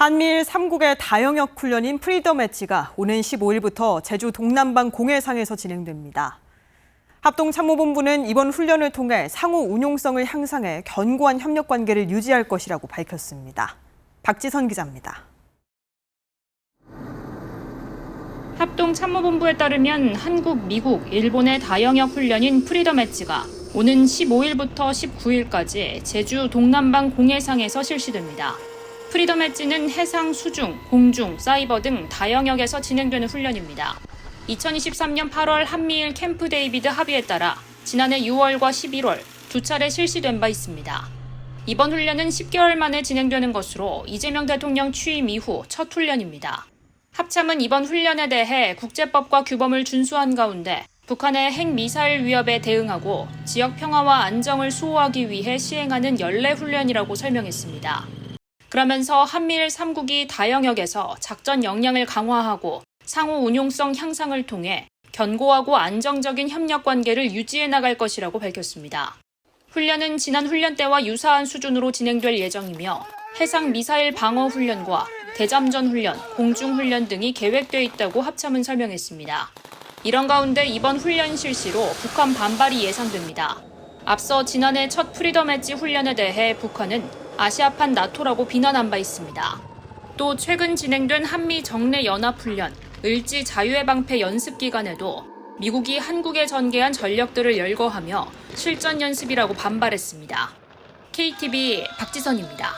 한미일 3국의 다영역 훈련인 프리덤 엣지가 오는 15일부터 제주 동남방 공해상에서 진행됩니다. 합동참모본부는 이번 훈련을 통해 상호 운용성을 향상해 견고한 협력 관계를 유지할 것이라고 밝혔습니다. 박지선 기자입니다. 합동참모본부에 따르면 한국, 미국, 일본의 다영역 훈련인 프리덤 엣지가 오는 15일부터 19일까지 제주 동남방 공해상에서 실시됩니다. 프리덤 엣지는 해상, 수중, 공중, 사이버 등 다영역에서 진행되는 훈련입니다. 2023년 8월 한미일 캠프 데이비드 합의에 따라 지난해 6월과 11월 두 차례 실시된 바 있습니다. 이번 훈련은 10개월 만에 진행되는 것으로 이재명 대통령 취임 이후 첫 훈련입니다. 합참은 이번 훈련에 대해 국제법과 규범을 준수한 가운데 북한의 핵미사일 위협에 대응하고 지역 평화와 안정을 수호하기 위해 시행하는 연례 훈련이라고 설명했습니다. 그러면서 한미일 3국이 다영역에서 작전 역량을 강화하고 상호 운용성 향상을 통해 견고하고 안정적인 협력 관계를 유지해 나갈 것이라고 밝혔습니다. 훈련은 지난 훈련 때와 유사한 수준으로 진행될 예정이며 해상 미사일 방어 훈련과 대잠전 훈련, 공중 훈련 등이 계획돼 있다고 합참은 설명했습니다. 이런 가운데 이번 훈련 실시로 북한 반발이 예상됩니다. 앞서 지난해 첫 프리덤 엣지 훈련에 대해 북한은 아시아판 나토라고 비난한 바 있습니다. 또 최근 진행된 한미 정례 연합 훈련, 을지 자유해방패 연습 기간에도 미국이 한국에 전개한 전력들을 열거하며 실전 연습이라고 반발했습니다. KTV 박지선입니다.